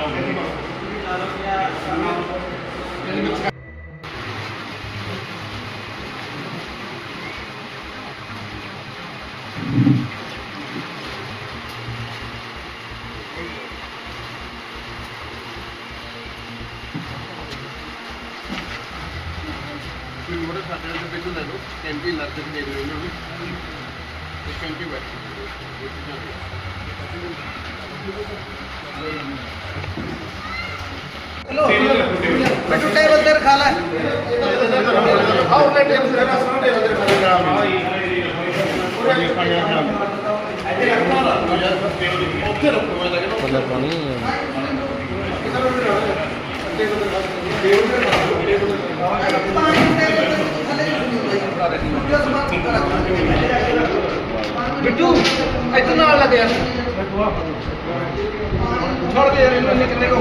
すみません。ਬਿੱਟੂ ਇੱਧਰ ਨਾਲ ਲੱਗ ਯਾਰ ਛੋੜ ਕੇ ਯਾਰ ਇਹਨੂੰ ਕਿੰਨੇ ਕੋ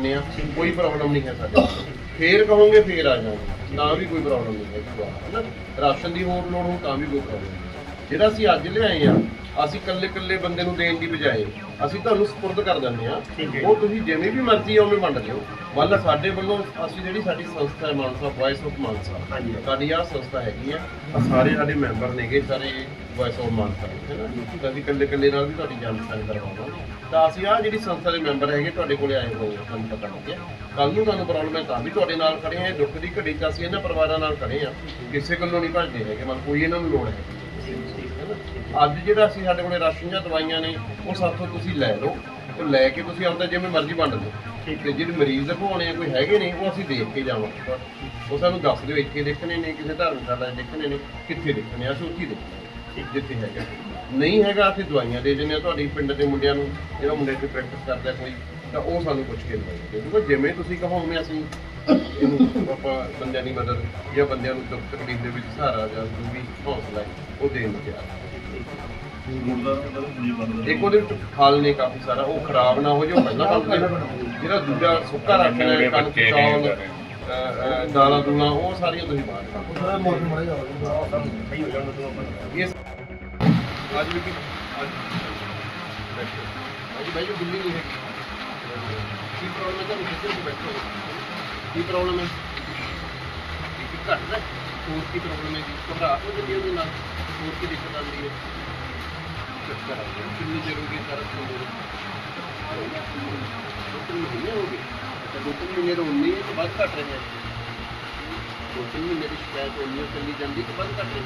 ਨੇ ਆ ਕੋਈ ਪ੍ਰੋਬਲਮ ਨਹੀਂ ਹੈ ਸਾਡੇ। ਫੇਰ ਕਹੋਗੇ ਫੇਰ ਆ ਜਾਵਾਂਗੇ ਨਾ ਵੀ ਕੋਈ ਪ੍ਰੋਬਲਮ ਨਹੀਂ ਹੈ। ਦੁਬਾਰਾ, ਰਾਸ਼ਨ ਦੀ ਹੋਰ ਲੋੜ ਹੋ ਤਾਂ ਵੀ ਕੋਈ ਪ੍ਰੋਬਲਮ ਜਿਹੜਾ ਅਸੀਂ ਅੱਜ ਲਿਆਏ ਆ ਅਸੀਂ ਕੱਲੇ ਕੱਲੇ ਬੰਦੇ ਨੂੰ ਦੇਣ ਦੀ ਬਜਾਏ ਅਸੀਂ ਤੁਹਾਨੂੰ ਸਪੁਰਦ ਕਰ ਦਿੰਦੇ ਆ ਉਹ ਤੁਸੀਂ ਜਿਵੇਂ ਵੀ ਮਰਜ਼ੀ ਆ ਉਵੇਂ ਵੰਡ ਦਿਓ ਵੱਲ ਸਾਡੇ ਵੱਲੋਂ ਅਸੀਂ ਜਿਹੜੀ ਸਾਡੀ ਸੰਸਥਾ ਹੈ ਮਾਨਸਾ ਵੌਇਸ ਆਫ ਮਾਨਸਾ ਸਾਡੀ ਆ ਸੰਸਥਾ ਹੈਗੀ ਆ ਸਾਰੇ ਸਾਡੇ ਮੈਂਬਰ ਨੇਗੇ ਸਾਰੇ ਵੌਇਸ ਆਫ ਮਾਨਸਾ ਹੈ ਨਾ? ਅਸੀਂ ਕੱਲੇ ਕੱਲੇ ਨਾਲ ਵੀ ਤੁਹਾਡੀ ਜਾਣਕਾਰੀ ਕਰਵਾਵਾਂਗੇ। ਤਾਂ ਅਸੀਂ ਆ ਜਿਹੜੀ ਸੰਸਥਾ ਦੇ ਮੈਂਬਰ ਹੈਗੇ ਤੁਹਾਡੇ ਕੋਲੇ ਆਏ ਹੋਏ ਆ ਤੁਹਾਨੂੰ ਪਤਾ ਲੱਗਿਆ ਕੱਲ ਨੂੰ ਤੁਹਾਨੂੰ ਪ੍ਰੋਬਲਮ ਹੈ ਤਾਂ ਵੀ ਤੁਹਾਡੇ ਨਾਲ ਖੜੇ ਆ ਦੁੱਖ ਦੀ ਘੜੀ 'ਚ ਅਸੀਂ ਇਹਨਾਂ ਪਰਿਵਾਰਾਂ ਨਾਲ ਖੜੇ ਆ ਕਿਸੇ ਗੱਲੋਂ ਨਹੀਂ ਭੱਜਦੇ ਹੈਗੇ ਮਨ ਕੋਈ ਇਹਨਾਂ ਨੂੰ ਲੋੜ ਹੈ। ਅੱਜ ਜਿਹੜਾ ਅਸੀਂ ਸਾਡੇ ਕੋਲੇ ਰਾਸ਼ਨ ਜਾਂ ਦਵਾਈਆਂ ਨੇ ਉਹ ਸਾਥੋਂ ਤੁਸੀਂ ਲੈ ਲਓ ਉਹ ਲੈ ਕੇ ਤੁਸੀਂ ਆਪਦਾ ਜਿਵੇਂ ਮਰਜ਼ੀ ਵੰਡ ਦਿਓ। ਤੇ ਜਿਹੜੇ ਮਰੀਜ਼ ਰਖਵਾਉਣੇ ਆ ਕੋਈ ਹੈਗੇ ਨੇ ਉਹ ਅਸੀਂ ਦੇਖ ਕੇ ਜਾਵਾਂਗੇ। ਉਹ ਸਾਨੂੰ ਦੱਸ ਦਿਓ ਇੱਥੇ ਦੇਖਣੇ ਨੇ ਕਿਸੇ ਧਰਮਸ਼ਾਲਾ 'ਚ ਦੇਖਣੇ ਨੇ ਕਿੱਥੇ ਦੇਖਣੇ ਆ ਅਸੀਂ ਉੱਥੇ ਹੀ ਦੇਖਣੇ ਜਿੱਥੇ ਹੈਗਾ। ਨਹੀਂ ਹੈਗਾ ਅਸੀਂ ਦਵਾਈਆਂ ਦੇ ਦਿੰਦੇ ਆ ਤੁਹਾਡੇ ਪਿੰਡ ਦੇ ਮੁੰਡਿਆਂ ਨੂੰ ਜਿਹੜਾ ਮੁੰਡੇ ਤੇ ਪ੍ਰੈਕਟਿਸ ਕਰਦਾ ਕੋਈ ਤਾਂ ਉਹ ਸਾਨੂੰ ਪੁੱਛ ਕੇ ਦੇ ਦਿਓ ਜਿਵੇਂ ਤੁਸੀਂ ਕਹੋ ਉਵੇਂ ਅਸੀਂ ਇਹਨੂੰ ਆਪਾਂ ਬੰਦਿਆਂ ਦੀ ਮਦਦ ਜਾਂ ਬੰਦਿਆਂ ਨੂੰ ਦੁੱਖ ਤਕਲੀਫ ਦੇ ਵਿੱਚ ਸਹਾਰਾ ਜਾਂ ਜੋ ਵੀ ਹੌਸਲਾ ਹੈ ਉਹ ਦੇਣ ਨੂੰ ਤਿਆਰ ਹਾਂ। ਇੱਕ ਉਹਦੇ ਵਿੱਚ ਫਲ ਨੇ ਕਾਫੀ ਸਾਰਾ ਉਹ ਖਰਾਬ ਨਾ ਹੋ ਜਾਏ ਉਹ ਪਹਿਲਾਂ ਕੰਮ ਕਰੇ ਜਿਹੜਾ ਦੂਜਾ ਸੁੱਕਾ ਰੱਖਣਾ ਹੈ ਕਣਕ ਚੌਲ ਅ, ਅ, ਦਾਲਾਂ ਦੂਲਾਂ ਉਹ ਸਾਰੀਆਂ ਤੁਸੀਂ ਬਾਹਰ ਰੱਖੋ ਇਸ ਅੱਜ ਵੀ ਕੀ ਅੱਜ ਬੈਠੋ ਅੱਜ ਬਾਈ ਜੀ ਦਿੱਲੀ ਨਹੀਂ ਹੈ ਕੀ ਪ੍ਰੋਬਲਮ ਹੈ ਤੁਹਾਨੂੰ? ਕਿੱਥੇ ਤੋਂ ਬੈਠੋ ਕੀ ਪ੍ਰੋਬਲਮ ਹੈ? ਕੀ ਘੱਟ ਹੈ ਹੋਰ ਕੀ ਪ੍ਰੋਬਲਮ ਹੈ ਜੀ? ਘਬਰਾਹਟ ਹੋ ਜਾਂਦੀ ਹੈ ਉਹਦੇ ਨਾਲ। ਹੋਰ ਕੀ ਦਿੱਕਤ ਆਉਂਦੀ ਹੈ? ਚੱਕਰ ਆਉਂਦੇ ਨੇ। ਕਿੰਨੀ ਜ਼ਰੂਰੀ ਹੈ ਸਾਰਾ ਤੁਹਾਨੂੰ ਦੋ ਤਿੰਨ ਮਹੀਨੇ ਹੋ ਗਏ। ਅੱਛਾ, ਦੋ ਤਿੰਨ ਮਹੀਨੇ ਤੋਂ ਉਨੀ ਹੈ ਕਿ ਵੱਧ ਘੱਟ ਰਹੇ ਹੈ ਦੋ ਤਿੰਨ ਮਹੀਨੇ ਦੀ ਸ਼ਿਕਾਇਤ ਹੋਣੀ ਹੈ, ਚੱਲੀ ਜਾਂਦੀ ਕਿ ਵੱਧ ਘੱਟ ਰਹੀ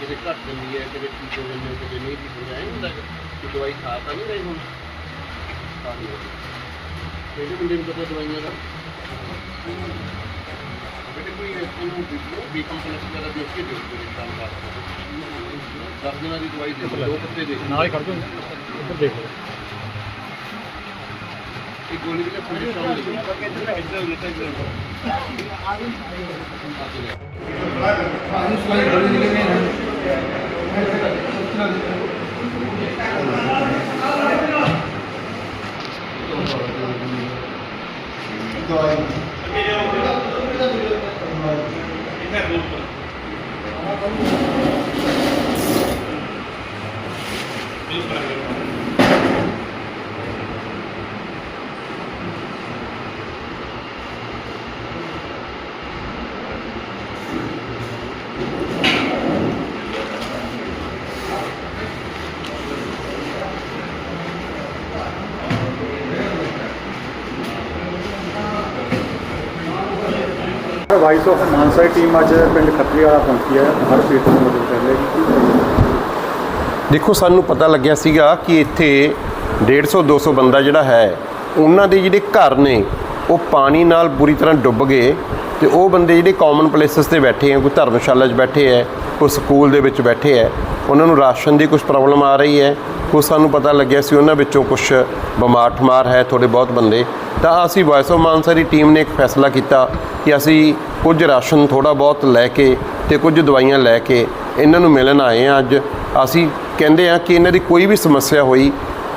ਕਿਤੇ ਘੱਟ ਜਾਂਦੀ ਹੈ, ਕਿਤੇ ਠੀਕ ਹੋ ਜਾਂਦੀ ਹੈ, ਕਿਤੇ ਨਹੀਂ ਠੀਕ ਹੋ ਜਾਏ ਹੁੰਦਾ ਕਿ ਦਵਾਈ ਖਾ ਤਾਂ ਨਹੀਂ ਰਹੇ ਹੁਣ। ਖਾ ਨਹੀਂ ਰਹੇ ਕਿਹੜੇ ਬੰਦੇ ਨੂੰ ਪਤਾ ਦਵਾਈਆਂ ਦਾ? ਕੋਈ ਇਹਨੂੰ ਬੀ ਕੰਪਲੈਕਸ ਵਗੈਰਾ ਦੇਖ ਕੇ ਦਿਓ ਕੋਈ ਕੰਮ ਕਰ ਦਸ ਦਿਨਾਂ ਦੀ ਦਵਾਈ ਦੇ ਦਿਓ ਦੋ ਪੱਤੇ ਦੇ ਦਿਓ। ਨਾਲ ਹੀ ਖੜ ਜਾਓ ਇੱਧਰ ਦੇਖ ਲਓ। ਇੱਕ ਗੋਲੀ ਵੀ ਥੋੜੀ ਸ਼ਾਮ ਲਈ ਵਾਈਸ ਆਫ ਮਾਨਸਾ ਦੀ ਟੀਮ ਅੱਜ ਪਿੰਡ ਖੱਤਰੀ ਵਾਲਾ ਪਹੁੰਚੀ ਹੈ। ਹਰ ਪੀਟ ਨੂੰ ਮਦਦ ਕਰ ਰਹੀ ਦੇਖੋ, ਸਾਨੂੰ ਪਤਾ ਲੱਗਿਆ ਸੀਗਾ ਕਿ ਇੱਥੇ 150 200 ਬੰਦਾ ਜਿਹੜਾ ਹੈ, ਉਹਨਾਂ ਦੇ ਜਿਹੜੇ ਘਰ ਨੇ, ਉਹ ਪਾਣੀ ਨਾਲ ਬੁਰੀ ਤਰ੍ਹਾਂ ਡੁੱਬ ਗਏ ਤੇ ਉਹ ਬੰਦੇ ਜਿਹੜੇ ਕਾਮਨ ਪਲੇਸਸ ਤੇ ਬੈਠੇ ਆ, ਕੋਈ ਧਰਮਸ਼ਾਲਾ 'ਚ ਬੈਠੇ ਹੈ ਕੋਈ ਸਕੂਲ ਦੇ ਵਿੱਚ ਬੈਠੇ ਹੈ ਉਹਨਾਂ ਨੂੰ ਰਾਸ਼ਨ ਦੀ ਕੁਝ ਪ੍ਰੋਬਲਮ ਆ ਰਹੀ ਹੈ। ਕੁਛ ਸਾਨੂੰ ਪਤਾ ਲੱਗਿਆ ਸੀ ਉਹਨਾਂ ਵਿੱਚੋਂ ਕੁਝ ਬਿਮਾਰ ਠਮਾਰ ਹੈ ਥੋੜੇ ਬਹੁਤ ਬੰਦੇ। ਤਾਂ ਅਸੀਂ ਵਾਇਸ ਆਫ ਮਾਨਸਾ ਦੀ ਟੀਮ ਨੇ ਇੱਕ ਫੈਸਲਾ ਕੀਤਾ ਕਿ ਅਸੀਂ ਕੁਝ ਰਾਸ਼ਨ ਥੋੜਾ ਬਹੁਤ ਲੈ ਕੇ ਤੇ ਕੁਝ ਦਵਾਈਆਂ ਲੈ ਕੇ ਇਹਨਾਂ ਨੂੰ ਮਿਲਣ ਆਏ ਆ ਅੱਜ। ਅਸੀਂ ਕਹਿੰਦੇ ਆ ਕਿ ਇਹਨਾਂ ਦੀ ਕੋਈ ਵੀ ਸਮੱਸਿਆ ਹੋਈ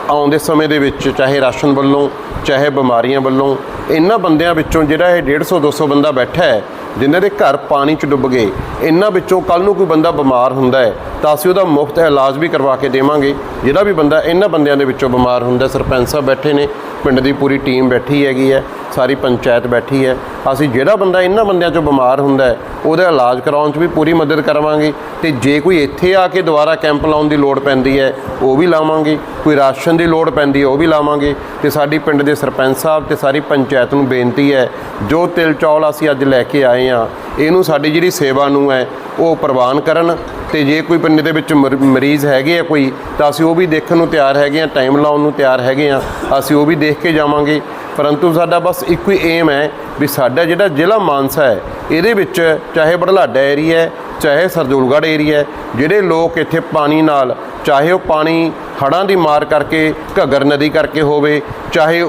ਆਉਂਦੇ ਸਮੇਂ ਦੇ ਵਿੱਚ, ਚਾਹੇ ਰਾਸ਼ਨ ਵੱਲੋਂ, ਚਾਹੇ ਬਿਮਾਰੀਆਂ ਵੱਲੋਂ, ਇਹਨਾਂ ਬੰਦਿਆਂ ਵਿੱਚੋਂ ਜਿਹੜਾ ਇਹ 150 200 ਬੰਦਾ ਬੈਠਾ ਹੈ, ਜਿਨ੍ਹਾਂ ਦੇ ਘਰ ਪਾਣੀ 'ਚ ਡੁੱਬ ਗਏ, ਇਹਨਾਂ ਵਿੱਚੋਂ ਕੱਲ ਨੂੰ ਕੋਈ ਬੰਦਾ ਬਿਮਾਰ ਹੁੰਦਾ ਹੈ, ਤਾਂ ਅਸੀਂ ਉਹਦਾ ਮੁਫਤ ਇਲਾਜ ਵੀ ਕਰਵਾ ਕੇ ਦੇਵਾਂਗੇ। ਜਿਹੜਾ ਵੀ ਬੰਦਾ ਇਹਨਾਂ ਬੰਦਿਆਂ ਦੇ ਵਿੱਚੋਂ ਬਿਮਾਰ ਹੁੰਦਾ ਸਰਪੰਚ ਸਾਹਿਬ ਬੈਠੇ ਨੇ, ਪਿੰਡ ਦੀ ਪੂਰੀ ਟੀਮ ਬੈਠੀ ਹੈਗੀ ਹੈ। ਸਾਰੀ ਪੰਚਾਇਤ ਬੈਠੀ ਹੈ। ਅਸੀਂ ਜਿਹੜਾ ਬੰਦਾ ਇਹਨਾਂ ਬੰਦਿਆਂ 'ਚੋਂ ਬਿਮਾਰ ਹੁੰਦਾ ਹੈ, ਉਹਦਾ ਇਲਾਜ ਕਰਾਉਣ 'ਚ ਵੀ ਪੂਰੀ ਮਦਦ ਕਰਾਵਾਂਗੇ ਤੇ ਜੇ ਕੋਈ ਇੱਥੇ ਆ ਕੇ ਦੁਬਾਰਾ ਕੈਂਪ ਲਾਉਣ ਦੀ ਲੋੜ ਪੈਂਦੀ ਹੈ, ਉਹ ਵੀ ਲਾਵਾਂਗੇ। ਕੋਈ ਰਾਸ਼ਨ ਦੀ ਲੋੜ ਪੈਂਦੀ ਹੈ, ਉਹ ਵੀ ਲਾਵਾਂਗੇ। ਤੇ ਸਾਡੀ ਪਿੰਡ ਦੇ ਸਰਪੰਚ ਸਾਹਿਬ ਤੇ ਸਾਰੀ ਪੰਚਾਇਤ ਨੂੰ ਬੇਨਤੀ ਹੈ, ਜੋ ਤਿਲ ਚੌਲ ਅਸੀਂ ਅੱਜ ਲੈ ਕੇ ਆਏ ਆ ਇਹਨੂੰ ਸਾਡੀ ਜਿਹੜੀ ਸੇਵਾ ਨੂੰ ਹੈ, ਉਹ ਪ੍ਰਵਾਨ ਕਰਨ। ਤੇ ਜੇ ਕੋਈ ਪਿੰਡ ਦੇ ਵਿੱਚ ਮਰ- ਮਰੀਜ਼ ਹੈਗੇ ਆ ਕੋਈ, ਤਾਂ ਅਸੀਂ ਉਹ ਵੀ ਦੇਖਣ ਨੂੰ ਤਿਆਰ ਹੈਗੇ ਆ ਟਾਈਮ ਲਾਉਣ ਨੂੰ ਤਿਆਰ ਹੈਗੇ ਆ ਅਸੀਂ ਉਹ ਵੀ ਦੇਖ ਕੇ ਜਾਵਾਂਗੇ। ਪਰੰਤੂ ਸਾਡਾ ਬਸ ਇੱਕੋ ਹੀ ਏਮ ਹੈ ਵੀ ਸਾਡਾ ਜਿਹੜਾ ਜ਼ਿਲ੍ਹਾ ਮਾਨਸਾ ਹੈ, ਇਹਦੇ ਵਿੱਚ ਚਾਹੇ ਬੜਲਾਡਾ ਏਰੀਆ ਹੈ, ਚਾਹੇ ਸਰਦੂਲਗੜ੍ਹ ਏਰੀਆ ਜਿਹੜੇ ਲੋਕ ਇੱਥੇ ਪਾਣੀ ਨਾਲ, ਚਾਹੇ ਉਹ ਪਾਣੀ ਹੜ੍ਹਾਂ ਦੀ ਮਾਰ ਕਰਕੇ, ਘੱਗਰ ਨਦੀ ਕਰਕੇ ਹੋਵੇ, ਚਾਹੇ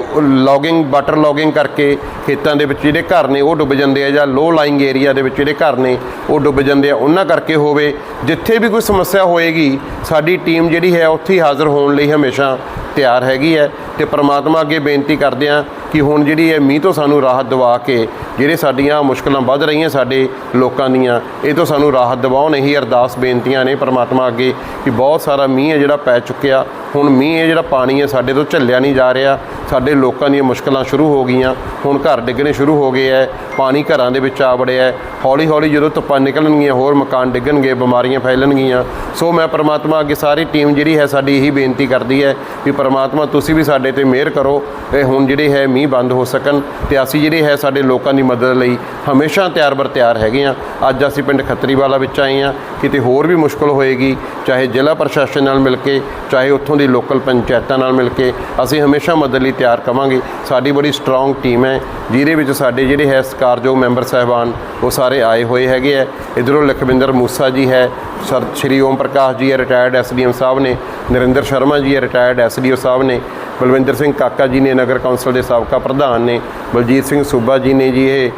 ਲੌਗਿੰਗ ਵਾਟਰ ਲੌਗਿੰਗ ਕਰਕੇ ਖੇਤਾਂ ਦੇ ਵਿੱਚ ਜਿਹੜੇ ਘਰ ਨੇ ਉਹ ਡੁੱਬ ਜਾਂਦੇ ਆ ਜਾਂ ਲੋ ਲਾਈਂਗ ਏਰੀਆ ਦੇ ਵਿੱਚ ਜਿਹੜੇ ਘਰ ਨੇ ਉਹ ਡੁੱਬ ਜਾਂਦੇ ਆ, ਉਹਨਾਂ ਕਰਕੇ ਹੋਵੇ, ਜਿੱਥੇ ਵੀ ਕੋਈ ਸਮੱਸਿਆ ਹੋਏਗੀ, ਸਾਡੀ ਟੀਮ ਜਿਹੜੀ ਹੈ ਉੱਥੇ ਹੀ ਹਾਜ਼ਰ ਹੋਣ ਲਈ ਹਮੇਸ਼ਾ ਤਿਆਰ ਹੈਗੀ ਹੈ ਤੇ ਪ੍ਰਮਾਤਮਾ ਅੱਗੇ ਬੇਨਤੀ ਕਰਦੇ ਆ ਕਿ ਹੁਣ ਜਿਹੜੀ ਹੈ ਮੀਂਹ ਤੋਂ ਸਾਨੂੰ ਰਾਹਤ ਦਿਵਾ ਕੇ ਜਿਹੜੇ ਸਾਡੀਆਂ ਮੁਸ਼ਕਲਾਂ ਵੱਧ ਰਹੀਆਂ ਸਾਡੇ ਲੋਕਾਂ ਦੀਆਂ, ਇਹ ਤੋਂ ਸਾਨੂੰ ਰਾਹਤ ਦਿਵਾਉਣ ਇਹੀ ਅਰਦਾਸ ਬੇਨਤੀਆਂ ਨੇ ਪਰਮਾਤਮਾ ਅੱਗੇ ਕਿ ਬਹੁਤ ਸਾਰਾ ਮੀਂਹ ਹੈ ਜਿਹੜਾ ਪੈ ਚੁੱਕਿਆ, ਹੁਣ ਮੀਂਹ ਹੈ ਜਿਹੜਾ ਪਾਣੀ ਹੈ ਸਾਡੇ ਤੋਂ ਝੱਲਿਆ ਨਹੀਂ ਜਾ ਰਿਹਾ ਸਾਡੇ ਲੋਕਾਂ ਦੀਆਂ ਮੁਸ਼ਕਲਾਂ ਸ਼ੁਰੂ ਹੋ ਗਈਆਂ। ਹੁਣ ਘਰ ਡਿੱਗਣੇ ਸ਼ੁਰੂ ਹੋ ਗਏ ਹੈ ਪਾਣੀ ਘਰਾਂ ਦੇ ਵਿੱਚ ਆ ਵੜਿਆ ਹੈ ਹੌਲੀ ਹੌਲੀ ਜਦੋਂ ਧੁੱਪਾਂ ਨਿਕਲਣਗੀਆਂ, ਹੋਰ ਮਕਾਨ ਡਿੱਗਣਗੇ, ਬਿਮਾਰੀਆਂ ਫੈਲਣਗੀਆਂ। ਸੋ ਮੈਂ ਪਰਮਾਤਮਾ ਅੱਗੇ ਸਾਰੀ ਟੀਮ ਜਿਹੜੀ ਹੈ ਸਾਡੀ ਇਹੀ ਬੇਨਤੀ ਕਰਦੀ ਹੈ ਵੀ ਪਰਮਾਤਮਾ ਤੁਸੀਂ ਵੀ ਸਾਡੇ ਤੇ ਮਿਹਰ ਕਰੋ ਇਹ ਹੁਣ ਜਿਹੜੇ ਹੈ ਮੀਂਹ ਬੰਦ ਹੋ ਸਕਣ ਤੇ ਅਸੀਂ ਜਿਹੜੇ ਹੈ ਸਾਡੇ ਲੋਕਾਂ ਦੀ ਮਦਦ ਲਈ ਹਮੇਸ਼ਾ ਤਿਆਰ ਬਰ ਤਿਆਰ ਹੈਗੇ ਆ। ਅੱਜ ਅਸੀਂ ਪਿੰਡ ਖੱਤਰੀਵਾਲਾ ਵਿੱਚ ਆਏ ਆ। ਕਿਤੇ ਹੋਰ ਵੀ ਮੁਸ਼ਕਲ ਹੋਏਗੀ, ਚਾਹੇ ਜ਼ਿਲ੍ਹਾ ਪ੍ਰਸ਼ਾਸਨ ਨਾਲ ਮਿਲ ਕੇ, ਚਾਹੇ ਉੱਥੋਂ ਦੀ ਲੋਕਲ ਪੰਚਾਇਤਾਂ ਨਾਲ ਮਿਲ ਕੇ, ਅਸੀਂ ਹਮੇਸ਼ਾ ਮਦਦ ਲਈ ਤਿਆਰ ਕਵਾਂਗੇ। ਸਾਡੀ ਬੜੀ ਸਟਰੋਂਗ ਟੀਮ ਹੈ, ਜਿਹਦੇ ਵਿੱਚ ਸਾਡੇ ਜਿਹੜੇ ਹੈ ਸਤਿਕਾਰਯੋਗ ਮੈਂਬਰ ਸਾਹਿਬਾਨ, ਉਹ ਸਾਰੇ ਆਏ ਹੋਏ ਹੈਗੇ ਹੈ। ਇਧਰੋਂ ਲਖਵਿੰਦਰ ਮੂਸਾ ਜੀ ਹੈ, ਸਰ, ਸ਼੍ਰੀ ਓਮ ਪ੍ਰਕਾਸ਼ ਜੀ ਹੈ ਰਿਟਾਇਰਡ ਐਸਡੀਐਮ ਸਾਹਿਬ ਨੇ, ਨਰਿੰਦਰ ਸ਼ਰਮਾ ਜੀ ਹੈ ਰਿਟਾਇਰਡ ਐਸਡੀਓ ਸਾਹਿਬ ਨੇ ਬਲਵਿੰਦਰ ਸਿੰਘ ਕਾਕਾ ਜੀ ਨੇ ਨਗਰ ਕੌਂਸਲ ਦੇ ਸਾਬਕਾ ਪ੍ਰਧਾਨ ਨੇ, ਬਲਜੀਤ ਸਿੰਘ ਸੂਬਾ ਜੀ ਨੇ ਜੀ ਇਹ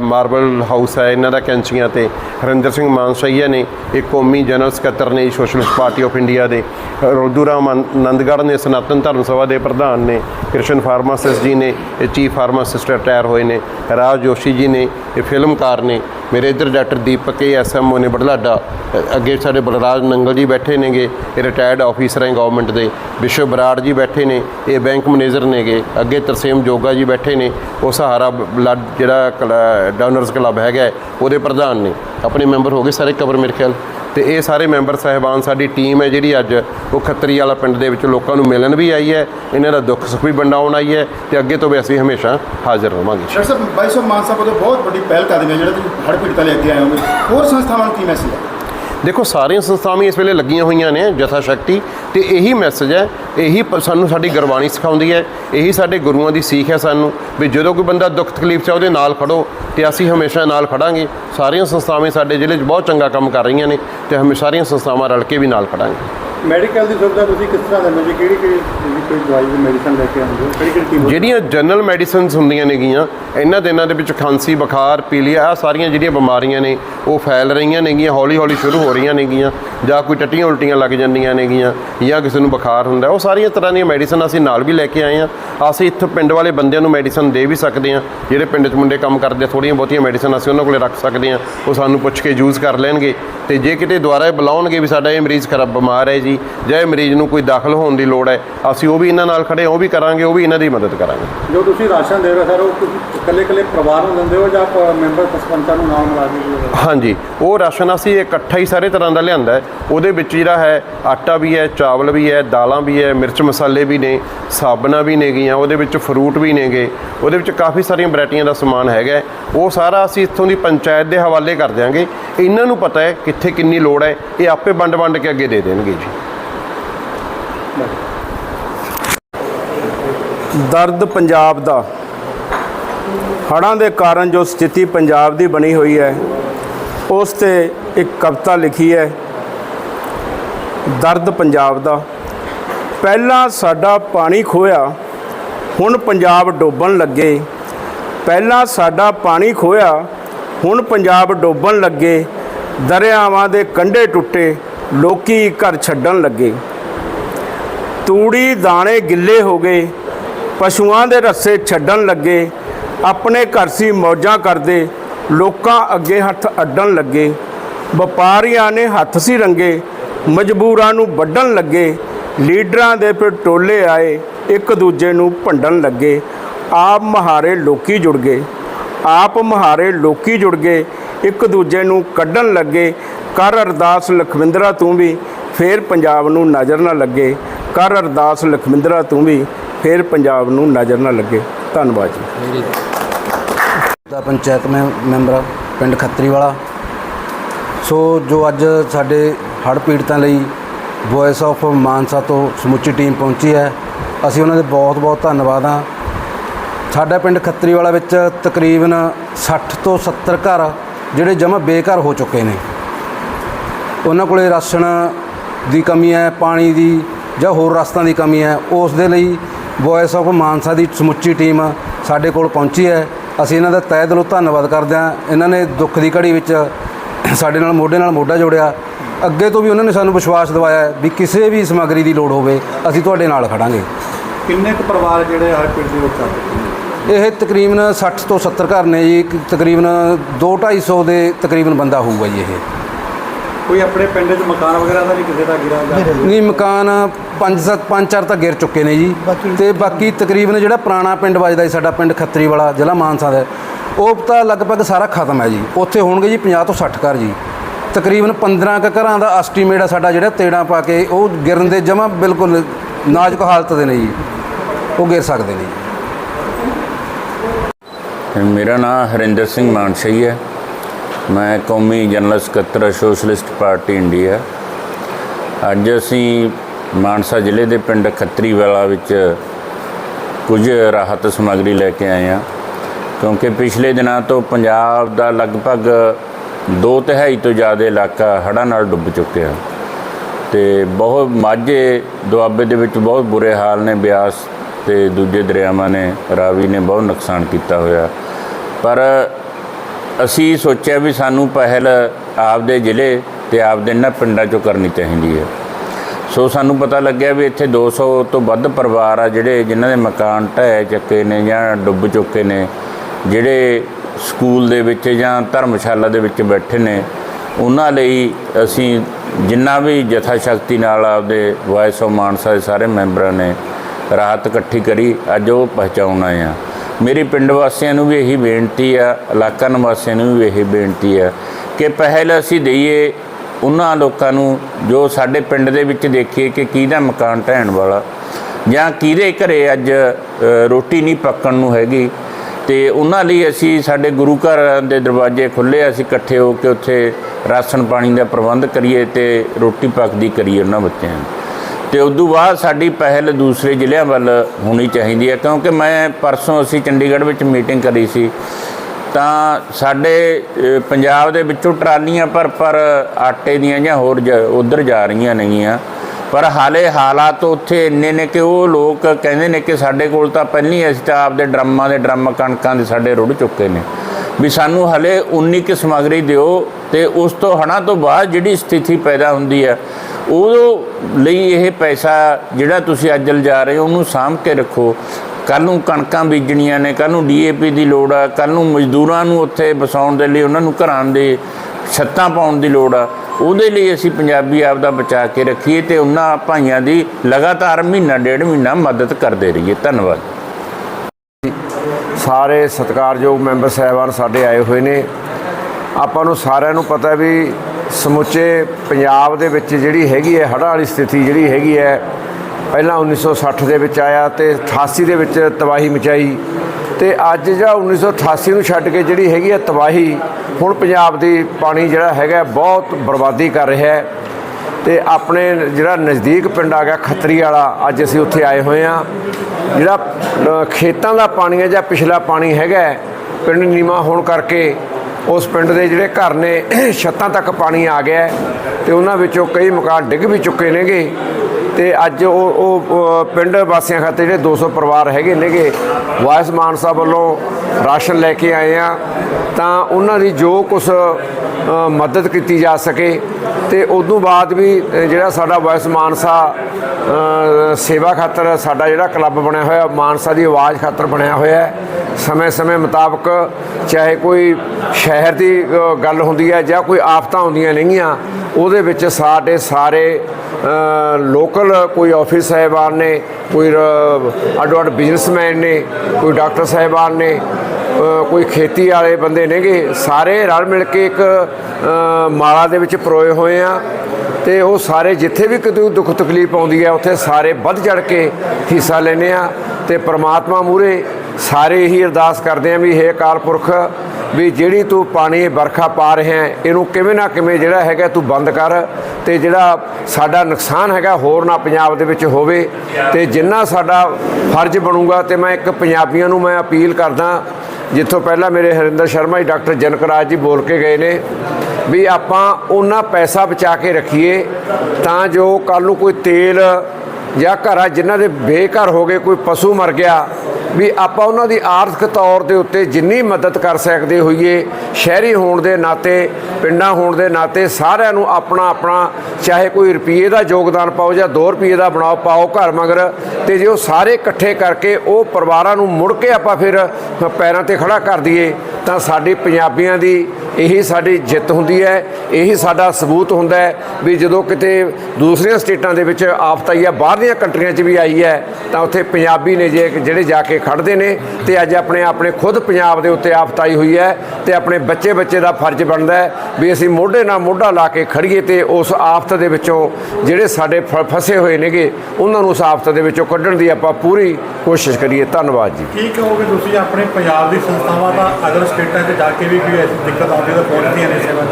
ਮਾਰਬਲ ਹਾਊਸ ਹੈ ਇਹਨਾਂ ਦਾ ਕੈਂਚੀਆਂ ਤੇ, ਹਰਿੰਦਰ ਸਿੰਘ ਮਾਨਸਈਆ ਨੇ, ਇਹ ਕੌਮੀ ਜਨਰਲ ਸਕੱਤਰ ਨੇ ਸੋਸ਼ਲਿਸਟ ਪਾਰਟੀ ਆਫ ਇੰਡੀਆ ਦੇ ਰੋਦੂ ਰਾਮ ਆਨੰਦਗੜ੍ਹ ਨੇ ਸਨਾਤਨ ਧਰਮ ਸਭਾ ਦੇ ਪ੍ਰਧਾਨ ਨੇ, ਕ੍ਰਿਸ਼ਨ ਫਾਰਮਾਸਿਸਟ ਜੀ ਨੇ, ਇਹ ਚੀਫ ਫਾਰਮਾਸਿਸਟ ਰਿਟਾਇਰ ਹੋਏ ਨੇ, ਰਾਜ ਜੋਸ਼ੀ ਜੀ ਨੇ ਇਹ ਫਿਲਮਕਾਰ ਨੇ। ਮੇਰੇ ਇੱਧਰ ਡਾਕਟਰ ਦੀਪਕ, ਇਹ ਐਸਐਮਓ ਨੇ ਬੜਲਾਡਾ। ਅੱਗੇ ਸਾਡੇ ਬਲਰਾਜ ਨੰਗਲ ਜੀ ਬੈਠੇ ਨੇਗੇ, ਇਹ ਰਿਟਾਇਰਡ ਆਫੀਸਰ ਹੈ ਗਵਰਨਮੈਂਟ ਦੇ। ਵਿਸ਼ਵ ਬਰਾੜ ਜੀ ਬੈਠੇ ਨੇ, ਇਹ ਬੈਂਕ ਮੈਨੇਜਰ ਨੇਗੇ। ਅੱਗੇ ਤਰਸੇਮ ਜੋਗਾ ਜੀ ਬੈਠੇ ਨੇ, ਉਹ ਸਹਾਰਾ ਬਲੱਡ ਜਿਹੜਾ ਡੋਨਰਸ ਕਲੱਬ ਹੈਗਾ ਉਹਦੇ ਪ੍ਰਧਾਨ ਨੇ। ਆਪਣੇ ਮੈਂਬਰ ਹੋ ਗਏ ਸਾਰੇ ਕਵਰ ਮੇਰੇ ਖਿਆਲ। ਤੇ ਇਹ ਸਾਰੇ ਮੈਂਬਰ ਸਾਹਿਬਾਨ ਸਾਡੀ ਟੀਮ ਹੈ ਜਿਹੜੀ ਅੱਜ ਉਹ ਖੱਤਰੀ ਵਾਲਾ ਪਿੰਡ ਦੇ ਵਿੱਚ ਲੋਕਾਂ ਨੂੰ ਮਿਲਣ ਵੀ ਆਈ ਹੈ ਇਹਨਾਂ ਦਾ ਦੁੱਖ ਸੁੱਖ ਵੀ ਵੰਡਾਉਣ ਆਈ ਹੈ ਤੇ ਅੱਗੇ ਤੋਂ ਵੀ ਅਸੀਂ ਹਮੇਸ਼ਾ ਹਾਜ਼ਰ ਰਹਾਂਗੇ ਡਾਕਟਰ ਸਾਹਿਬ ਬਾਈ ਸਾਹਿਬ ਮਾਨ ਸਾਹਿਬ ਬਹੁਤ ਵੱਡੀ ਪਹਿਲ ਕਰ ਦਿੰਦੇ ਜਿਹੜੇ ਤੁਸੀਂ ਹੜ੍ਹ ਪੀੜਤਾਂ ਲਈ ਅੱਗੇ ਆਏ ਹੋਗੇ ਹੋਰ ਸੰਸਥਾਵਾਂ ਨੂੰ ਕੀ ਮੈਸੇਜ ਹੈ? ਦੇਖੋ ਸਾਰੀਆਂ ਸੰਸਥਾਵਾਂ ਇਸ ਵੇਲੇ ਲੱਗੀਆਂ ਹੋਈਆਂ ਨੇ ਜਥਾ ਸ਼ਕਤੀ ਤੇ ਇਹੀ ਮੈਸੇਜ ਹੈ ਇਹੀ ਪ- ਸਾਨੂੰ ਸਾਡੀ ਗੁਰਬਾਣੀ ਸਿਖਾਉਂਦੀ ਹੈ, ਇਹੀ ਸਾਡੇ ਗੁਰੂਆਂ ਦੀ ਸੀਖ ਹੈ ਸਾਨੂੰ, ਵੀ ਜਦੋਂ ਕੋਈ ਬੰਦਾ ਦੁੱਖ ਤਕਲੀਫ 'ਚ ਉਹਦੇ ਨਾਲ ਖੜੋ ਤੇ ਅਸੀਂ ਹਮੇਸ਼ਾ ਨਾਲ ਖੜਾਂਗੇ। ਸਾਰੀਆਂ ਸੰਸਥਾਵਾਂ ਸਾਡੇ ਜ਼ਿਲ੍ਹੇ 'ਚ ਬਹੁਤ ਚੰਗਾ ਕੰਮ ਕਰ ਰਹੀਆਂ ਨੇ ਤੇ ਹਮੇ ਸਾਰੀਆਂ ਸੰਸਥਾਵਾਂ ਰਲ ਕੇ ਵੀ ਨਾਲ ਖੜਾਂਗੇ। ਮੈਡੀਕਲ ਦੀ ਸੁਵਿਧਾ ਤੁਸੀਂ ਕਿਸ ਤਰ੍ਹਾਂ ਦਿੰਦੇ ਜੀ ਕਿਹੜੀ ਕਿਹੜੀ ਜਿਹੜੀ ਕੋਈ ਦਵਾਈ ਦੀ ਮੈਡੀਸਨ ਲੈ ਕੇ ਆਉਂਦੇ ਹੋ ਕਿਹੜੀ ਕਿਹੜੀ ਟੀਮ ਜਿਹੜੀਆਂ ਜਨਰਲ ਮੈਡੀਸਿਨਸ ਹੁੰਦੀਆਂ ਨੇਗੀਆਂ ਇਹਨਾਂ ਦਿਨਾਂ ਦੇ ਵਿੱਚ ਖਾਂਸੀ ਬੁਖਾਰ ਪੀਲੀਆ ਆ ਸਾਰੀਆਂ ਜਿਹੜੀਆਂ ਬਿਮਾਰੀਆਂ ਨੇ ਉਹ ਫੈਲ ਰਹੀਆਂ ਨੇਗੀਆਂ ਹੌਲੀ ਹੌਲੀ ਸ਼ੁਰੂ ਹੋ ਰਹੀਆਂ ਨੇਗੀਆਂ ਜਾਂ ਕੋਈ ਟੱਟੀਆਂ ਉਲਟੀਆਂ ਲੱਗ ਜਾਂਦੀਆਂ ਨੇਗੀਆਂ ਜਾਂ ਕਿਸੇ ਨੂੰ ਬੁਖਾਰ ਹੁੰਦਾ ਉਹ ਸਾਰੀਆਂ ਤਰ੍ਹਾਂ ਦੀਆਂ ਮੈਡੀਸਨ ਅਸੀਂ ਨਾਲ ਵੀ ਲੈ ਕੇ ਆਏ ਆ ਅਸੀਂ ਇੱਥੇ ਪਿੰਡ ਵਾਲੇ ਬੰਦਿਆਂ ਨੂੰ ਮੈਡੀਸਨ ਦੇ ਵੀ ਸਕਦੇ ਆ ਜਿਹੜੇ ਪਿੰਡ 'ਚ ਮੁੰਡੇ ਕੰਮ ਕਰਦੇ ਆ ਥੋੜ੍ਹੀਆਂ ਬਹੁਤੀਆਂ ਮੈਡੀਸਨ ਅਸੀਂ ਉਹਨਾਂ ਕੋਲੇ ਰੱਖ ਸਕਦੇ ਆ ਉਹ ਸਾਨੂੰ ਪੁੱਛ ਕੇ ਯੂਜ਼ ਕਰ ਲੈਣਗੇ ਤੇ ਜੇ ਕਿਤੇ ਦੁਬਾਰਾ ਬੁਲਾਉਣਗੇ ਵੀ ਸਾਡਾ ਇਹ ਮਰੀਜ਼ ਖਰਾਬ ਬਿਮਾਰ ਹੈ ਜੀ ਜਾਂ ਇਹ ਮਰੀਜ਼ ਨੂੰ ਕੋਈ ਦਾਖਲ ਹੋਣ ਦੀ ਲੋੜ ਹੈ ਅਸੀਂ ਉਹ ਵੀ ਇਹਨਾਂ ਨਾਲ ਖੜੇ ਹਾਂ, ਉਹ ਵੀ ਕਰਾਂਗੇ ਉਹ ਵੀ ਇਹਨਾਂ ਦੀ ਮਦਦ ਕਰਾਂਗੇ। ਜੋ ਤੁਸੀਂ ਰਾਸ਼ਨ ਦੇ ਰਹੇ ਸਰ ਉਹ ਇਕੱਲੇ ਇਕੱਲੇ ਪਰਿਵਾਰ ਨੂੰ ਦਿੰਦੇ ਹੋ ਜਾਂ ਮੈਂਬਰ ਸਰਪੰਚਾਂ ਨੂੰ ਨਾਲ ਮਿਲਾ ਕੇ? ਹਾਂਜੀ ਉਹ ਰਾਸ਼ਨ ਅਸੀਂ ਇਕੱਠਾ ਹੀ ਸਾਰੇ ਤਰ੍ਹਾਂ ਦਾ ਲਿਆਂਦਾ ਹੈ। ਉਹਦੇ ਵਿੱਚ ਜਿਹੜਾ ਹੈ ਆਟਾ ਵੀ ਹੈ ਚਾਵਲ ਵੀ ਹੈ ਦਾਲਾਂ ਵੀ ਹੈ ਮਿਰਚ ਮਸਾਲੇ ਵੀ ਨੇ ਸਾਬਣਾਂ ਵੀ ਨੇਗੀਆਂ ਉਹਦੇ ਵਿੱਚ ਫਰੂਟ ਵੀ ਨੇਗੇ। ਉਹਦੇ ਵਿੱਚ ਕਾਫੀ ਸਾਰੀਆਂ ਵੈਰਾਈਟੀਆਂ ਦਾ ਸਮਾਨ ਹੈਗਾ। ਉਹ ਸਾਰਾ ਅਸੀਂ ਇੱਥੋਂ ਦੀ ਪੰਚਾਇਤ ਦੇ ਹਵਾਲੇ ਕਰ ਦਿਆਂਗੇ। ਇਹਨਾਂ ਨੂੰ ਪਤਾ ਹੈ ਕਿੱਥੇ ਕਿੰਨੀ ਲੋੜ ਹੈ ਇਹ ਆਪੇ ਵੰਡ ਵੰਡ ਕੇ ਅੱਗੇ ਦੇ ਦੇਣਗੇ ਜੀ। ਦਰਦ ਪੰਜਾਬ ਦਾ। ਹੜ੍ਹਾਂ ਦੇ ਕਾਰਨ ਜੋ ਸਥਿਤੀ ਪੰਜਾਬ ਦੀ ਬਣੀ ਹੋਈ ਹੈ, ਉਸ ਤੇ ਇੱਕ ਕਵਿਤਾ ਲਿਖੀ ਹੈ, ਦਰਦ ਪੰਜਾਬ ਦਾ। ਪਹਿਲਾਂ ਸਾਡਾ ਪਾਣੀ ਖੋਇਆ ਹੁਣ ਪੰਜਾਬ ਡੋਬਣ ਲੱਗੇ। ਪਹਿਲਾਂ ਸਾਡਾ ਪਾਣੀ ਖੋਇਆ ਹੁਣ ਪੰਜਾਬ ਡੋਬਣ ਲੱਗੇ। ਦਰਿਆਵਾਂ ਦੇ ਕੰਢੇ ਟੁੱਟੇ, ਲੋਕੀ ਘਰ ਛੱਡਣ ਲੱਗੇ। ਤੂੜੀ, ਦਾਣੇ ਗਿੱਲੇ ਹੋ ਗਏ। ਪਸ਼ੂਆਂ ਦੇ ਰੱਸੇ ਛੱਡਣ ਲੱਗੇ। ਆਪਣੇ ਘਰ ਸੀ ਮੌਜਾਂ ਕਰਦੇ। ਲੋਕਾਂ ਅੱਗੇ ਹੱਥ ਅੱਡਣ ਲੱਗੇ। ਵਪਾਰੀਆਂ ਨੇ ਹੱਥ ਸੀ ਰੰਗੇ। ਮਜਬੂਰਾਂ ਨੂੰ ਵੱਢਣ ਲੱਗੇ। ਲੀਡਰਾਂ ਦੇ ਫਿਰ ਟੋਲੇ ਆਏ। ਇੱਕ ਦੂਜੇ ਨੂੰ ਭੰਡਣ ਲੱਗੇ। ਆਪ ਮਹਾਰੇ ਲੋਕੀ ਜੁੜ ਗਏ। ਆਪ ਮਹਾਰੇ ਲੋਕੀ ਜੁੜ ਗਏ। ਇੱਕ ਦੂਜੇ ਨੂੰ ਕੱਢਣ ਲੱਗੇ। ਕਰ ਅਰਦਾਸ ਲਖਵਿੰਦਰਾ ਤੂੰ ਵੀ ਫੇਰ ਪੰਜਾਬ ਨੂੰ ਨਜ਼ਰ ਨਾ ਲੱਗੇ। ਕਰ ਅਰਦਾਸ ਲਖਵਿੰਦਰਾ ਤੂੰ ਵੀ ਫਿਰ ਪੰਜਾਬ ਨੂੰ ਨਜ਼ਰ ਨਾ ਲੱਗੇ। ਧੰਨਵਾਦ ਜੀ। ਦਾ ਪੰਚਾਇਤ ਮੈਂ ਮੈਂਬਰ ਪਿੰਡ ਖੱਤਰੀਵਾਲਾ ਸੋ ਜੋ ਅੱਜ ਸਾਡੇ ਹੜ੍ਹ ਪੀੜਤਾਂ ਲਈ ਵੌਇਸ ਆਫ ਮਾਨਸਾ ਤੋਂ ਸਮੁੱਚੀ ਟੀਮ ਪਹੁੰਚੀ ਹੈ, ਅਸੀਂ ਉਹਨਾਂ ਦੇ ਬਹੁਤ ਬਹੁਤ ਧੰਨਵਾਦ ਹਾਂ। ਸਾਡਾ ਪਿੰਡ ਖੱਤਰੀਵਾਲਾ ਵਿੱਚ ਤਕਰੀਬਨ 60 ਤੋਂ 70 ਘਰ ਜਿਹੜੇ ਜਮ੍ਹਾਂ ਬੇਘਰ ਹੋ ਚੁੱਕੇ ਨੇ। ਉਹਨਾਂ ਕੋਲੇ ਰਾਸ਼ਨ ਦੀ ਕਮੀ ਹੈ, ਪਾਣੀ ਦੀ ਜਾਂ ਹੋਰ ਰਸਤਾਂ ਦੀ ਕਮੀ ਹੈ ਉਸ ਦੇ ਲਈ ਵੌਇਸ ਆਫ ਮਾਨਸਾ ਦੀ ਸਮੁੱਚੀ ਟੀਮ ਸਾਡੇ ਕੋਲ ਪਹੁੰਚੀ ਹੈ। ਅਸੀਂ ਇਹਨਾਂ ਦਾ ਤਹਿ ਦਿਲੋਂ ਧੰਨਵਾਦ ਕਰਦੇ ਹਾਂ। ਇਹਨਾਂ ਨੇ ਦੁੱਖ ਦੀ ਘੜੀ ਵਿੱਚ ਸਾਡੇ ਨਾਲ ਮੋਢੇ ਨਾਲ ਮੋਢਾ ਜੋੜਿਆ। ਅੱਗੇ ਤੋਂ ਵੀ ਉਹਨਾਂ ਨੇ ਸਾਨੂੰ ਵਿਸ਼ਵਾਸ ਦਿਵਾਇਆ ਵੀ ਕਿਸੇ ਵੀ ਸਮੱਗਰੀ ਦੀ ਲੋੜ ਹੋਵੇ ਅਸੀਂ ਤੁਹਾਡੇ ਨਾਲ ਖੜਾਂਗੇ। ਕਿੰਨੇ ਕੁ ਪਰਿਵਾਰ ਜਿਹੜੇ ਹੜ੍ਹ ਪੀੜਤ ਦੇ ਵਿੱਚ ਆ ਚੁੱਕੇ ਨੇ? ਇਹ ਤਕਰੀਬਨ 60 ਤੋਂ 70 ਘਰ ਨੇ ਜੀ। ਤਕਰੀਬਨ 2-250 ਦੇ ਤਕਰੀਬਨ ਬੰਦਾ ਹੋਊਗਾ ਜੀ ਇਹ। ਕੋਈ ਆਪਣੇ ਪਿੰਡ 'ਚ ਮਕਾਨ ਵਗੈਰਾ ਦਾ ਨਹੀਂ ਕਿਸੇ ਦਾ ਗਿਰਾ ਜਾਂ ਨਹੀਂ ਮਕਾਨ ਪੰਜ ਸੱਤ ਪੰਜ ਚਾਰ ਤਾਂ ਗਿਰ ਚੁੱਕੇ ਨੇ ਜੀ। ਤੇ ਬਾਕੀ ਤਕਰੀਬਨ ਜਿਹੜਾ ਪੁਰਾਣਾ ਪਿੰਡ ਵੱਜਦਾ ਜੀ ਸਾਡਾ ਪਿੰਡ ਖੱਤਰੀ ਵਾਲਾ ਜ਼ਿਲ੍ਹਾ ਮਾਨਸਾ ਦਾ ਉਹ ਤਾਂ ਲਗਭਗ ਸਾਰਾ ਖਤਮ ਹੈ ਜੀ। ਉੱਥੇ ਹੋਣਗੇ ਜੀ 50 ਤੋਂ 60 ਘਰ ਜੀ। ਤਕਰੀਬਨ 15 ਕੁ ਘਰਾਂ ਦਾ ਐਸਟੀਮੇਟ ਆ ਸਾਡਾ ਜਿਹੜਾ ਤੇੜਾਂ ਪਾ ਕੇ ਉਹ ਗਿਰਨ ਦੇ ਜਮਾ ਬਿਲਕੁਲ ਨਾਜ਼ੁਕ ਹਾਲਤ ਦੇ ਨੇ ਜੀ। ਉਹ ਗਿਰ ਸਕਦੇ ਨੇ ਜੀ। ਮੇਰਾ ਨਾਮ ਹਰਿੰਦਰ ਸਿੰਘ ਮਾਨਸ਼ਈ ਹੈ। ਮੈਂ ਕੌਮੀ ਜਨਰਲ ਸਕੱਤਰ ਸੋਸ਼ਲਿਸਟ ਪਾਰਟੀ ਇੰਡੀਆ। ਅੱਜ ਅਸੀਂ ਮਾਨਸਾ ਜ਼ਿਲ੍ਹੇ ਦੇ ਪਿੰਡ ਖੱਤਰੀ ਵਾਲਾ ਵਿੱਚ ਕੁਝ ਰਾਹਤ ਸਮੱਗਰੀ ਲੈ ਕੇ ਆਏ ਹਾਂ। ਕਿਉਂਕਿ ਪਿਛਲੇ ਦਿਨਾਂ ਤੋਂ ਪੰਜਾਬ ਦਾ ਲਗਭਗ ਦੋ ਤਿਹਾਈ ਤੋਂ ਜ਼ਿਆਦਾ ਇਲਾਕਾ ਹੜ੍ਹਾਂ ਨਾਲ ਡੁੱਬ ਚੁੱਕਿਆ। ਤੇ ਬਹੁਤ ਮਾਝੇ ਦੁਆਬੇ ਦੇ ਵਿੱਚ ਬਹੁਤ ਬੁਰੇ ਹਾਲ ਨੇ, ਬਿਆਸ ਤੇ ਦੂਜੇ ਦਰਿਆਵਾਂ ਨੇ, ਰਾਵੀ ਨੇ ਬਹੁਤ ਨੁਕਸਾਨ ਕੀਤਾ ਹੋਇਆ। ਪਰ ਅਸੀਂ ਸੋਚਿਆ ਵੀ ਸਾਨੂੰ ਪਹਿਲ ਆਪਦੇ ਜ਼ਿਲ੍ਹੇ ਤੇ ਆਪਦੇ ਇਹਨਾਂ ਪਿੰਡਾਂ 'ਚੋਂ ਕਰਨੀ ਚਾਹੀਦੀ ਹੈ। ਸੋ ਸਾਨੂੰ ਪਤਾ ਲੱਗਿਆ ਵੀ ਇੱਥੇ 200 ਤੋਂ ਵੱਧ ਪਰਿਵਾਰ ਆ ਜਿਹੜੇ ਜਿਨ੍ਹਾਂ ਦੇ ਮਕਾਨ ਢਹਿ ਚੁੱਕੇ ਨੇ ਜਾਂ ਡੁੱਬ ਚੁੱਕੇ ਨੇ, ਜਿਹੜੇ ਸਕੂਲ ਦੇ ਵਿੱਚ ਜਾਂ ਧਰਮਸ਼ਾਲਾ ਦੇ ਵਿੱਚ ਬੈਠੇ ਨੇ। ਉਹਨਾਂ ਲਈ ਅਸੀਂ ਜਿੰਨਾ ਵੀ ਜਥਾ ਸ਼ਕਤੀ ਨਾਲ ਆਪਦੇ ਵਾਇਸ ਆਫ ਮਾਨਸਾ ਦੇ ਸਾਰੇ ਮੈਂਬਰਾਂ ਨੇ ਰਾਤ ਇਕੱਠੀ ਕਰੀ, ਅੱਜ ਉਹ ਪਹੁੰਚਾਉਣਾ ਆ। ਮੇਰੀ ਪਿੰਡ ਵਾਸੀਆਂ ਨੂੰ ਵੀ ਇਹੀ ਬੇਨਤੀ ਆ, ਇਲਾਕਾ ਨਿਵਾਸੀਆਂ ਨੂੰ ਵੀ ਇਹੀ ਬੇਨਤੀ ਆ ਕਿ ਪਹਿਲ ਅਸੀਂ ਦਈਏ ਉਹਨਾਂ ਲੋਕਾਂ ਨੂੰ ਜੋ ਸਾਡੇ ਪਿੰਡ ਦੇ ਵਿੱਚ ਦੇਖੀਏ ਕਿ ਕਿਹਦਾ ਮਕਾਨ ਢਹਿਣ ਵਾਲਾ। ਜਾਂ ਕਿਹਦੇ ਘਰੇ ਅੱਜ ਰੋਟੀ ਨਹੀਂ ਪੱਕਣ ਨੂੰ ਹੈਗੀ। ਤੇ ਉਹਨਾਂ ਲਈ ਅਸੀਂ ਸਾਡੇ ਗੁਰੂ ਘਰ ਦੇ ਦਰਵਾਜ਼ੇ ਖੁੱਲੇ ਅਸੀਂ ਇਕੱਠੇ ਹੋ ਕੇ ਉੱਥੇ ਰਾਸ਼ਨ ਪਾਣੀ ਦਾ ਪ੍ਰਬੰਧ ਕਰੀਏ ਤੇ ਰੋਟੀ ਪੱਕਦੀ ਕਰੀਏ ਉਹਨਾਂ ਬੱਚਿਆਂ ਨੂੰ। ਤੇ ਤੋਂ ਬਾਅਦ ਸਾਡੀ ਪਹਿਲ ਦੂਸਰੇ ਜ਼ਿਲ੍ਹਿਆਂ ਵੱਲ ਹੋਣੀ ਚਾਹੀਦੀ ਹੈ, ਕਿਉਂਕਿ ਮੈਂ ਪਰਸੋਂ ਅਸੀਂ ਚੰਡੀਗੜ੍ਹ ਵਿੱਚ ਮੀਟਿੰਗ ਕਰੀ ਸੀ। ਤਾਂ ਸਾਡੇ ਪੰਜਾਬ ਦੇ ਵਿੱਚੋਂ ਟਰਾਲੀਆਂ ਪਰ ਪਰ ਆਟੇ ਦੀਆਂ ਜਾਂ ਹੋਰ ਉਧਰ ਜਾ ਰਹੀਆਂ ਨੇਗੀਆਂ। ਪਰ ਹਾਲੇ ਹਾਲਾਤ ਉੱਥੇ ਇੰਨੇ ਨੇ ਕਿ ਉਹ ਲੋਕ ਕਹਿੰਦੇ ਨੇ ਕਿ ਸਾਡੇ ਕੋਲ ਤਾਂ ਪਹਿਲਾਂ ਹੀ ਅਸੀਂ ਤਾਂ ਆਪਦੇ ਡਰਮਾਂ ਦੇ ਡਰਮ ਕਣਕਾਂ ਦੇ ਸਾਡੇ ਰੁੜ ਚੁੱਕੇ ਨੇ। ਵੀ ਸਾਨੂੰ ਹਲੇ 19 ਕਿ ਸਮੱਗਰੀ ਦਿਓ ਤੇ ਉਸ ਤੋਂ ਹਣਾ ਤੋਂ ਬਾਅਦ ਜਿਹੜੀ ਸਥਿਤੀ ਪੈਦਾ ਹੁੰਦੀ ਹੈ ਉਹ ਲਈ ਇਹ ਪੈਸਾ ਜਿਹੜਾ ਤੁਸੀਂ ਅੱਜ ਲਿਜਾ ਰਹੇ ਹੋ, ਉਹਨੂੰ ਸਾਂਭ ਕੇ ਰੱਖੋ। ਕੱਲ ਨੂੰ ਕਣਕਾਂ ਬੀਜਣੀਆਂ ਨੇ ਕੱਲ ਨੂੰ ਡੀਏਪੀ ਦੀ ਲੋੜ ਆ ਕੱਲ ਨੂੰ ਮਜ਼ਦੂਰਾਂ ਨੂੰ ਉੱਥੇ ਵਸਾਉਣ ਦੇ ਲਈ, ਉਹਨਾਂ ਨੂੰ ਘਰਾਂ ਦੇ ਛੱਤਾਂ ਪਾਉਣ ਦੀ ਲੋੜ ਆ, ਉਹਦੇ ਲਈ ਅਸੀਂ ਪੰਜਾਬੀ ਆਪ ਦਾ ਬਚਾ ਕੇ ਰੱਖੀਏ ਤੇ ਉਹਨਾਂ ਭਾਈਆਂ ਦੀ ਲਗਾਤਾਰ ਮਹੀਨਾ, ਡੇਢ ਮਹੀਨਾ ਮਦਦ ਕਰਦੇ ਰਹੀਏ। ਧੰਨਵਾਦ। ਸਾਰੇ ਸਤਿਕਾਰਯੋਗ ਮੈਂਬਰ ਸਾਹਿਬਾਨ ਸਾਡੇ ਆਏ ਹੋਏ ਨੇ। ਆਪਾਂ ਨੂੰ ਸਾਰਿਆਂ ਨੂੰ ਪਤਾ ਵੀ ਸਮੁੱਚੇ ਪੰਜਾਬ ਦੇ ਵਿੱਚ ਜਿਹੜੀ ਹੈਗੀ ਹੈ, ਹੜ੍ਹਾਂ ਵਾਲੀ ਸਥਿਤੀ ਜਿਹੜੀ ਹੈਗੀ ਹੈ, ਪਹਿਲਾਂ 1960 ਦੇ ਵਿੱਚ ਆਇਆ ਤੇ 88 ਦੇ ਵਿੱਚ ਤਬਾਹੀ ਮਚਾਈ ਤੇ ਅੱਜ ਜਿਹੜਾ 1988 ਨੂੰ ਛੱਡ ਕੇ ਜਿਹੜੀ ਹੈਗੀ ਹੈ ਤਬਾਹੀ, ਹੁਣ ਪੰਜਾਬ ਦੀ ਪਾਣੀ ਜਿਹੜਾ ਹੈਗਾ ਬਹੁਤ ਬਰਬਾਦੀ ਕਰ ਰਿਹਾ ਹੈ। ਤੇ ਆਪਣੇ ਜਿਹੜਾ ਨਜ਼ਦੀਕ ਪਿੰਡ ਆ ਗਿਆ ਖੱਤਰੀ ਵਾਲਾ, ਅੱਜ ਅਸੀਂ ਉੱਥੇ ਆਏ ਹੋਏ ਆ ਜਿਹੜਾ ਖੇਤਾਂ ਦਾ ਪਾਣੀ ਹੈ ਜਾਂ ਪਿਛਲਾ ਪਾਣੀ ਹੈਗਾ ਪਿੰਡ ਨੀਮਾ ਹੋਣ ਕਰਕੇ ਉਸ ਪਿੰਡ ਦੇ ਜਿਹੜੇ ਘਰ ਨੇ, ਛੱਤਾਂ ਤੱਕ ਪਾਣੀ ਆ ਗਿਆ ਹੈ ਤੇ ਉਹਨਾਂ ਵਿੱਚੋਂ ਕਈ ਮਕਾਨ ਡਿੱਗ ਵੀ ਚੁੱਕੇ ਨੇਗੇ। ਤੇ ਅੱਜ ਉਹ ਉਹ ਪਿੰਡ ਵਾਸੀਆਂ ਖਾਤੇ ਜਿਹੜੇ 200 ਪਰਿਵਾਰ ਹੈਗੇ ਨੇਗੇ, ਵਾਇਸ ਮਾਨਸਾ ਵੱਲੋਂ ਰਾਸ਼ਨ ਲੈ ਕੇ ਆਏ ਆ। ਤਾਂ ਉਹਨਾਂ ਦੀ ਜੋ ਕੁਝ ਮਦਦ ਕੀਤੀ ਜਾ ਸਕੇ ਤੇ ਤੋਂ ਬਾਅਦ ਵੀ ਜਿਹੜਾ ਸਾਡਾ ਵਾਇਸ ਮਾਨਸਾ ਸੇਵਾ ਖਾਤਰ ਸਾਡਾ ਜਿਹੜਾ ਕਲੱਬ ਬਣਿਆ ਹੋਇਆ, ਮਾਨਸਾ ਦੀ ਆਵਾਜ਼ ਖਾਤਰ ਬਣਿਆ ਹੋਇਆ ਸਮੇਂ ਸਮੇਂ ਮੁਤਾਬਕ ਚਾਹੇ ਕੋਈ ਸ਼ਹਿਰ ਦੀ ਗੱਲ ਹੁੰਦੀ ਹੈ ਜਾਂ ਕੋਈ ਆਫਤਾਂ ਹੁੰਦੀਆਂ ਨਹੀਂਆਂ ਉਹਦੇ ਵਿੱਚ ਸਾਡੇ ਸਾਰੇ ਲੋਕਲ ਕੋਈ ਆਫਿਸ ਸਾਹਿਬਾਨ ਨੇ, ਕੋਈ ਰ- ਅੱਡੋ ਅੱਡ ਬਿਜ਼ਨਸਮੈਨ ਨੇ, ਕੋਈ ਡਾਕਟਰ ਸਾਹਿਬਾਨ ਨੇ ਕੋਈ ਖੇਤੀ ਵਾਲੇ ਬੰਦੇ ਨੇਗੇ, ਸਾਰੇ ਰਲ ਮਿਲ ਕੇ ਇੱਕ ਮਾਲਾ ਦੇ ਵਿੱਚ ਪਰੋਏ ਹੋਏ ਆ। ਤੇ ਉਹ ਸਾਰੇ ਜਿੱਥੇ ਵੀ ਕਿਤੇ ਦੁੱਖ ਤਕਲੀਫ ਆਉਂਦੀ ਹੈ ਉੱਥੇ ਸਾਰੇ ਵੱਧ ਚੜ ਕੇ ਹਿੱਸਾ ਲੈਂਦੇ ਆ। ਤੇ ਪ੍ਰਮਾਤਮਾ ਮੂਰੇ ਸਾਰੇ ਇਹੀ ਅਰਦਾਸ ਕਰਦੇ ਆ ਵੀ ਹੇ ਅਕਾਲ ਪੁਰਖ ਵੀ ਜਿਹੜੀ ਤੂੰ ਪਾਣੀ ਵਰਖਾ ਪਾ ਰਿਹਾ ਇਹਨੂੰ ਕਿਵੇਂ ਨਾ ਕਿਵੇਂ ਜਿਹੜਾ ਹੈਗਾ ਤੂੰ ਬੰਦ ਕਰ ਤੇ ਜਿਹੜਾ ਸਾਡਾ ਨੁਕਸਾਨ ਹੈਗਾ ਹੋਰ ਨਾ ਪੰਜਾਬ ਦੇ ਵਿੱਚ ਹੋਵੇ ਤੇ ਜਿੰਨਾ ਸਾਡਾ ਫਰਜ਼ ਬਣੂਗਾ ਤੇ ਮੈਂ ਇੱਕ ਪੰਜਾਬੀਆਂ ਨੂੰ ਮੈਂ ਅਪੀਲ ਕਰਦਾ, ਜਿੱਥੋਂ ਪਹਿਲਾਂ ਮੇਰੇ ਹਰਿੰਦਰ ਸ਼ਰਮਾ ਜੀ, ਡਾਕਟਰ ਜਨਕ ਰਾਜ ਜੀ ਬੋਲ ਕੇ ਗਏ ਨੇ, ਵੀ ਆਪਾਂ ਉਹਨਾਂ ਪੈਸਾ ਬਚਾ ਕੇ ਰੱਖੀਏ ਤਾਂ ਜੋ ਕੱਲ ਨੂੰ ਕੋਈ ਤੇਲ ਜਾਂ ਘਰਾਂ ਜਿਨ੍ਹਾਂ ਦੇ ਬੇਘਰ ਹੋ ਗਏ, ਕੋਈ ਪਸ਼ੂ ਮਰ ਗਿਆ ਵੀ ਆਪਾਂ ਉਹਨਾਂ ਦੀ ਆਰਥਿਕ ਤੌਰ ਦੇ ਉੱਤੇ ਜਿੰਨੀ ਮਦਦ ਕਰ ਸਕਦੇ ਹੋਈਏ, ਸ਼ਹਿਰੀ ਹੋਣ ਦੇ ਨਾਤੇ, ਪਿੰਡਾਂ ਹੋਣ ਦੇ ਨਾਤੇ ਸਾਰਿਆਂ ਨੂੰ ਆਪਣਾ ਆਪਣਾ, ਚਾਹੇ ਕੋਈ ਰੁਪਈਏ ਦਾ ਯੋਗਦਾਨ ਪਾਓ ਜਾਂ 2 ਰੁਪਈਏ ਦਾ ਬਣਾਓ, ਪਾਓ ਘਰ ਮਗਰ, ਤੇ ਜੇ ਉਹ ਸਾਰੇ ਇਕੱਠੇ ਕਰਕੇ ਉਹ ਪਰਿਵਾਰਾਂ ਨੂੰ ਮੁੜ ਕੇ ਆਪਾਂ ਫਿਰ ਪੈਰਾਂ ਤੇ ਖੜਾ ਕਰ ਦਈਏ ਤਾਂ ਸਾਡੀ ਪੰਜਾਬੀਆਂ ਦੀ ਇਹੀ ਸਾਡੀ ਜਿੱਤ ਹੁੰਦੀ ਹੈ, ਇਹੀ ਸਾਡਾ ਸਬੂਤ ਹੁੰਦਾ ਹੈ ਵੀ ਜਦੋਂ ਕਿਤੇ ਦੂਸਰੀਆਂ ਸਟੇਟਾਂ ਦੇ ਵਿੱਚ ਆਫਤ ਆਈ ਹੈ ਬਾਹਰਲੀਆਂ ਕੰਟਰੀਆਂ 'ਚ ਵੀ ਆਈ ਹੈ, ਤਾਂ ਉੱਥੇ ਪੰਜਾਬੀ ਨੇ ਜੇ ਜਿਹੜੇ ਜਾ ਕੇ ਖੜਦੇ ਨੇ ਤੇ ਅੱਜ ਆਪਣੇ ਆਪਣੇ ਖੁਦ ਪੰਜਾਬ ਦੇ ਉੱਤੇ ਆਫਤ ਆਈ ਹੋਈ ਹੈ ਤੇ ਆਪਣੇ ਬੱਚੇ ਬੱਚੇ ਦਾ ਫਰਜ਼ ਬਣਦਾ ਹੈ ਵੀ ਅਸੀਂ ਮੋਢੇ ਨਾਲ ਮੋਢਾ ਲਾ ਕੇ ਖੜੀਏ ਤੇ ਉਸ ਆਫਤ ਦੇ ਵਿੱਚੋਂ ਜਿਹੜੇ ਸਾਡੇ ਫ- ਫਸੇ ਹੋਏ ਨੇਗੇ, ਉਹਨਾਂ ਨੂੰ ਉਸ ਆਫਤ ਦੇ ਵਿੱਚੋਂ ਕੱਢਣ ਦੀ ਆਪਾਂ ਪੂਰੀ ਕੋਸ਼ਿਸ਼ ਕਰੀਏ। ਧੰਨਵਾਦ ਜੀ। ਕੀ ਕਹੋਗੇ ਤੁਸੀਂ ਆਪਣੇ ਪੰਜਾਬ ਦੀ ਸੰਸਥਾਵਾਂ ਦਾ ਅਦਰ ਸਟੇਟਾਂ 'ਚ ਜਾ ਕੇ ਵੀ ਕੋਈ ਐਸੀ ਦਿੱਕਤ ਆਉਂਦੀ ਤਾਂ ਪਹੁੰਚਦੀਆਂ ਨੇ ਸੇਵਾ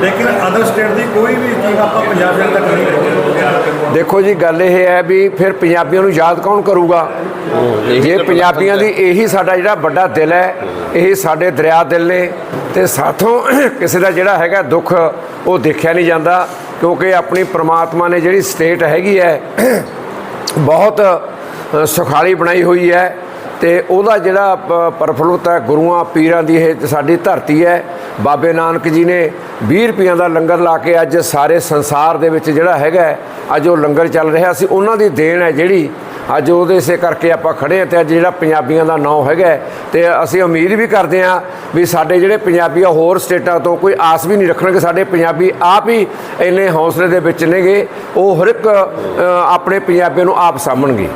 ਲੇਕਿਨ ਅਦਰ ਸਟੇਟ ਦੀ ਕੋਈ ਵੀ ਚੀਜ਼ ਆਪਾਂ ਪੰਜਾਬ ਦੇ ਤੱਕ ਨਹੀਂ ਪਹੁੰਚਦੀ ਦੇਖੋ ਜੀ, ਗੱਲ ਇਹ ਹੈ ਵੀ ਫਿਰ ਪੰਜਾਬੀਆਂ ਨੂੰ ਯਾਦ ਕੌਣ ਕਰੂਗਾ? ਜੇ ਪੰਜਾਬੀਆਂ ਦੀ ਇਹੀ ਸਾਡਾ ਜਿਹੜਾ ਵੱਡਾ ਦਿਲ ਹੈ, ਇਹੀ ਸਾਡੇ ਦਰਿਆ ਦਿਲ ਨੇ, ਤੇ ਸਾਥੋਂ ਕਿਸੇ ਦਾ ਜਿਹੜਾ ਹੈਗਾ ਦੁੱਖ ਉਹ ਦੇਖਿਆ ਨਹੀਂ ਜਾਂਦਾ, ਕਿਉਂਕਿ ਆਪਣੀ ਪ੍ਰਮਾਤਮਾ ਨੇ ਜਿਹੜੀ ਸਟੇਟ ਹੈਗੀ ਹੈ, ਬਹੁਤ ਸੁਖਾਲੀ ਬਣਾਈ ਹੋਈ ਹੈ। ਤੇ ਉਹਦਾ ਜਿਹੜਾ ਪ- ਪ੍ਰਫੁੱਲਤ ਹੈ ਗੁਰੂਆਂ ਪੀਰਾਂ ਦੀ ਇਹ ਸਾਡੀ ਧਰਤੀ ਹੈ। ਬਾਬੇ ਨਾਨਕ ਜੀ ਨੇ 20 ਰੁਪਈਆਂ ਦਾ ਲੰਗਰ ਲਾ ਕੇ ਅੱਜ ਸਾਰੇ ਸੰਸਾਰ ਦੇ ਵਿੱਚ ਜਿਹੜਾ ਹੈਗਾ ਅੱਜ ਉਹ ਲੰਗਰ ਚੱਲ ਰਿਹਾ ਸੀ। ਉਹਨਾਂ ਦੀ ਦੇਣ ਹੈ ਜਿਹੜੀ ਅੱਜ ਉਹਦੇ ਇਸੇ ਕਰਕੇ ਆਪਾਂ ਖੜੇ ਹਾਂ ਤੇ ਅੱਜ ਜਿਹੜਾ ਪੰਜਾਬੀਆਂ ਦਾ ਨਾਂ ਹੈਗਾ ਹੈ, ਤੇ ਅਸੀਂ ਉਮੀਦ ਵੀ ਕਰਦੇ ਹਾਂ ਵੀ ਸਾਡੇ ਜਿਹੜੇ ਪੰਜਾਬੀ ਆ ਹੋਰ ਸਟੇਟਾਂ ਤੋਂ ਕੋਈ ਆਸ ਵੀ ਨਹੀਂ ਰੱਖਣਗੇ। ਸਾਡੇ ਪੰਜਾਬੀ ਆਪ ਹੀ ਇੰਨੇ ਹੌਸਲੇ ਦੇ ਵਿੱਚ ਨੇਗੇ ਉਹ ਹਰ ਇੱਕ ਆਪਣੇ ਪੰਜਾਬੀਆਂ ਨੂੰ ਆਪ ਸਾਂਭਣਗੇ।